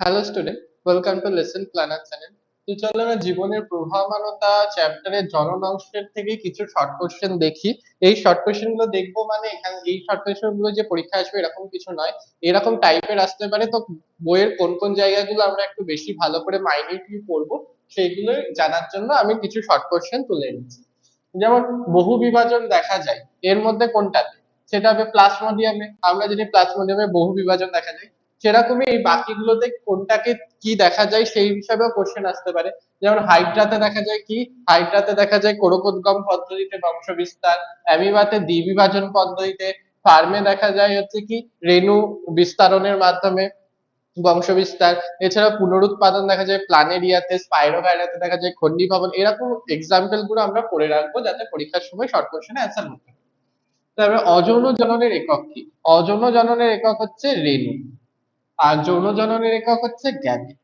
Hello student welcome to lesson planner channel তো চলো আমরা জীবনের প্রবাহমানতা চ্যাপ্টারের জনন অংশের থেকে কিছু শর্ট কোশ্চেন দেখি। এই শর্ট কোশ্চেনগুলো দেখব মানে এখানে এই শর্ট কোশ্চেনগুলো যে পরীক্ষা আসবে এরকম কিছু নয়। এরকম টাইপের আসতে পারে। তো বইয়ের কোন কোন জায়গাগুলো আমরা একটু বেশি ভালো করে মাইনিউটলি পড়ব সেইগুলো জানার জন্য আমি কিছু শর্ট কোশ্চেন তুলে এনেছি যেমন, বহু বিভাজন দেখা যায়। এর মধ্যে কোনটাতে সেটা হবে প্লাজমোডিয়ামে আমরা যদি প্লাজমোডিয়ামে বহু বিভাজন দেখা যায় সেরকমই এই বাকিগুলোতে কোনটাকে কি দেখা যায় সেই হিসাবেও কোশ্চেন আসতে পারে। যেমন হাইড্রাতে দেখা যায় কি? হাইড্রাতে দেখা যায় কোরকোদ্গম পদ্ধতিতে বংশ বিস্তার অ্যামিবাতে দ্বিবিভাজন পদ্ধতিতে, ফার্মে দেখা যায় হচ্ছে কি, রেণু বিস্তারণের মাধ্যমে বংশ বিস্তার এছাড়া পুনরুৎপাদন দেখা যায় প্ল্যানেরিয়াতে স্পাইরোগাইরাতে দেখা যায় খন্ডি ভবন এরকম এক্সাম্পলগুলো আমরা পড়ে রাখব যাতে পরীক্ষার সময় শর্ট কোশ্চেনে অ্যান্সার করতে পারি। তারপরে অযৌন জননের একক কি? অযৌন জননের একক হচ্ছে রেণু। আর যৌন জননের একক হচ্ছে গ্যামেট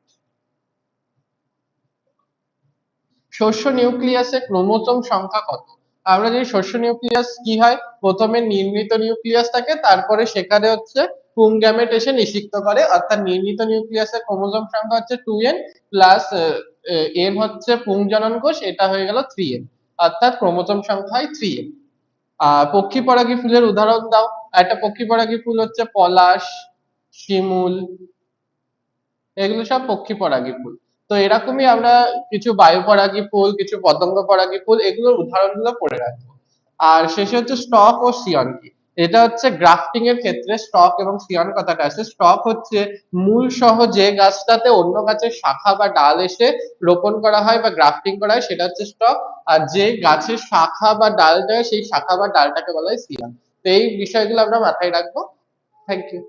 শস্য নিউক্লিয়াসে ক্রোমোজোম সংখ্যা কত? আমরা যদি শস্য নিউক্লিয়াস কি হয়? প্রথমে নির্মিত নিউক্লিয়াস থাকে, তারপরে সেখানে হচ্ছে পুং গ্যামেট এসে নিষিক্ত করে, অর্থাৎ নির্মিত নিউক্লিয়াসের ক্রোমোজোম সংখ্যা হচ্ছে টু এন প্লাস এম হচ্ছে পুংজনন কোষ, এটা হয়ে গেল থ্রি এন, অর্থাৎ ক্রোমোজোম সংখ্যা হয় থ্রি এন। আহ পক্ষী পরাগী ফুলের উদাহরণ দাও। একটা পক্ষী পরাগী ফুল হচ্ছে পলাশ শিমুল, এগুলো সব পক্ষী পরাগী ফুল। তো এরকমই আমরা কিছু বায়ু পরাগী ফুল, কিছু পতঙ্গ পরাগী ফুল, এগুলোর উদাহরণগুলো পড়ে রাখব। আর শেষে হচ্ছে স্টক ও সিয়ন কি। এটা হচ্ছে গ্রাফটিং এর ক্ষেত্রে স্টক এবং সিয়ন কথাটা আছে। স্টক হচ্ছে মূল সহ যে গাছটাতে অন্য গাছের শাখা বা ডাল এসে রোপণ করা হয় বা গ্রাফটিং করা হয়, সেটা হচ্ছে স্টক। আর যে গাছের শাখা বা ডাল দেয় সেই শাখা বা ডালটাকে বলা হয় সিয়ন। তো এই বিষয়গুলো আমরা মাথায় রাখব। Thank you